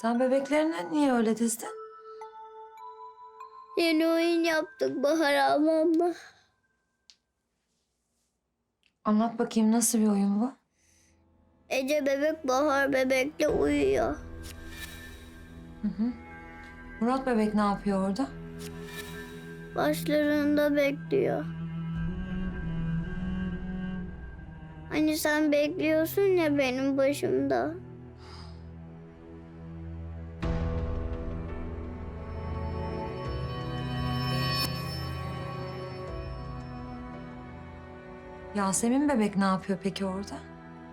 Sen bebeklerine niye öyle dizdin? Yeni oyun yaptık Bahar ablamla. Anlat bakayım nasıl bir oyun bu? Ece bebek Bahar bebekle uyuyor. Murat bebek ne yapıyor orada? Başlarında bekliyor. Hani sen bekliyorsun ya benim başımda. Yasemin bebek ne yapıyor peki orada?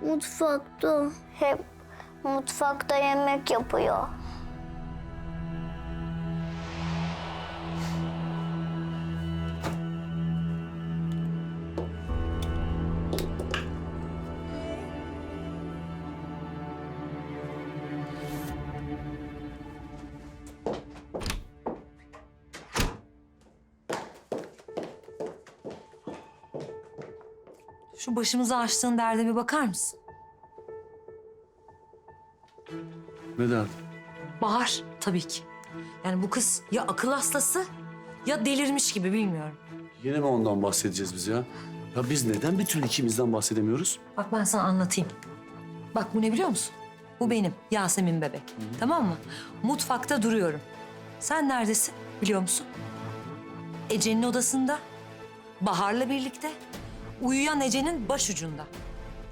Mutfakta. Hep mutfakta yemek yapıyor. Şu başımıza açtığın derde bir bakar mısın? Ne derdin? Bahar tabii ki. Yani bu kız ya akıl hastası ya delirmiş gibi bilmiyorum. Yine mi ondan bahsedeceğiz biz ya? Ya biz neden türlü ikimizden bahsedemiyoruz? Bak ben sana anlatayım. Bak bu ne biliyor musun? Bu benim Yasemin bebek. Tamam mı? Mutfakta duruyorum. Sen neredesin biliyor musun? Ece'nin odasında. Bahar'la birlikte. Uyuyan Ece'nin başucunda.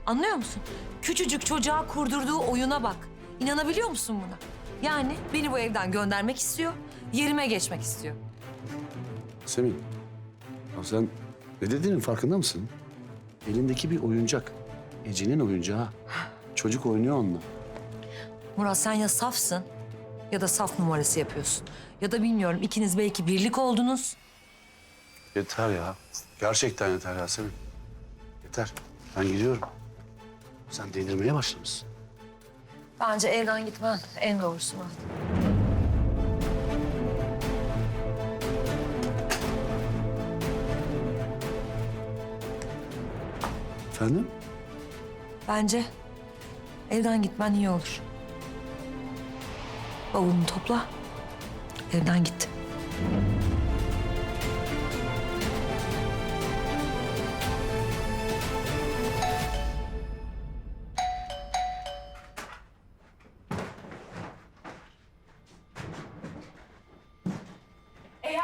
Anlıyor musun? Küçücük çocuğa kurdurduğu oyuna bak. İnanabiliyor musun buna? Yani beni bu evden göndermek istiyor, yerime geçmek istiyor. Semih, ya sen ne dediğinin farkında mısın? Elindeki bir oyuncak. Ece'nin oyuncağı. Çocuk oynuyor onunla. Murat sen ya safsın ya da saf numarası yapıyorsun. Ya da bilmiyorum ikiniz belki birlik oldunuz. Yeter ya. Gerçekten yeter Yasemin. Yeter. Ben gidiyorum. Sen delirmeye başlamışsın. Bence evden gitmen en doğrusu Murat. Efendim? Bence evden gitmen iyi olur. Bavulunu topla, evden git.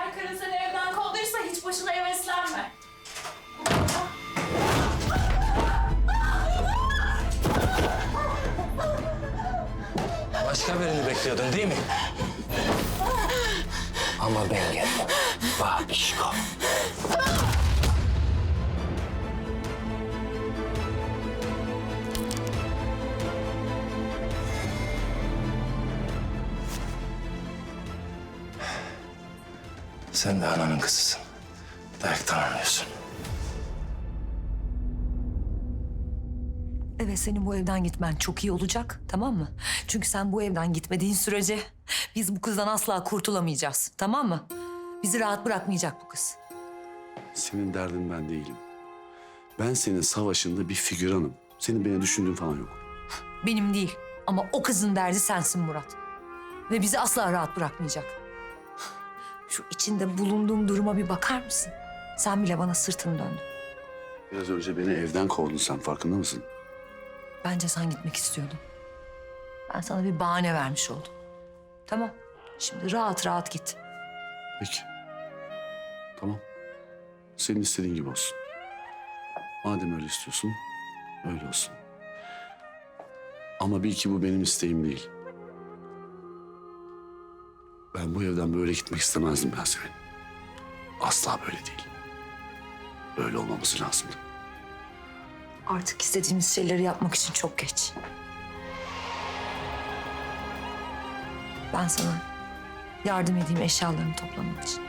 Eğer karın seni evden kovduysa hiç başına heveslenme. Başka birini bekliyordun değil mi? Ama ben geldim. Babişko. Sen de ananın kızısın. Dayaktan anlıyorsun. Evet senin bu evden gitmen çok iyi olacak tamam mı? Çünkü sen bu evden gitmediğin sürece biz bu kızdan asla kurtulamayacağız tamam mı? Bizi rahat bırakmayacak bu kız. Senin derdin ben değilim. Ben senin savaşında bir figüranım. Senin beni düşündüğün falan yok. Benim değil ama o kızın derdi sensin Murat. Ve bizi asla rahat bırakmayacak. Şu içinde bulunduğum duruma bir bakar mısın? Sen bile bana sırtını döndün. Biraz önce beni evden kovdun sen farkında mısın? Bence sen gitmek istiyordun. Ben sana bir bahane vermiş oldum. Tamam. Şimdi rahat rahat git. Peki. Tamam. Senin istediğin gibi olsun. Madem öyle istiyorsun, öyle olsun. Ama bil ki bu benim isteğim değil. Ben bu evden böyle gitmek istemezdim ben senin. Asla böyle değil. Böyle olmaması lazımdı. Artık istediğimiz şeyleri yapmak için çok geç. Ben sana yardım edeyim eşyalarını toplamak için.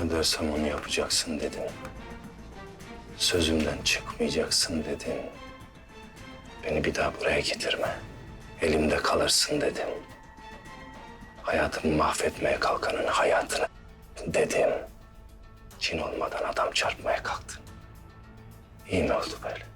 Ne dersem onu yapacaksın dedin. Sözümden çıkmayacaksın dedin. Beni bir daha buraya getirme. Elimde kalırsın dedim. Hayatımı mahvetmeye kalkanın hayatını dedim. Çin olmadan adam çarpmaya kalktın. İyi mi oldu böyle?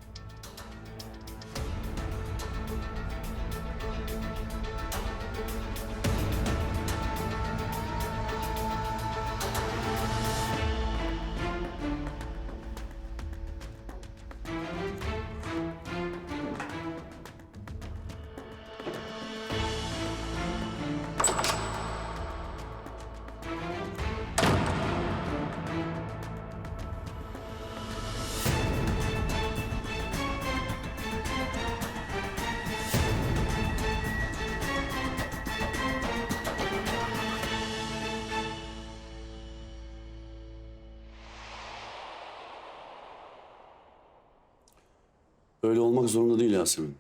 Öyle olmak zorunda değil Yasemin.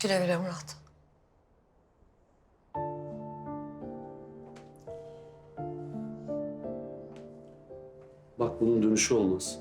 Güle güle Murat. Bak bunun dönüşü olmaz.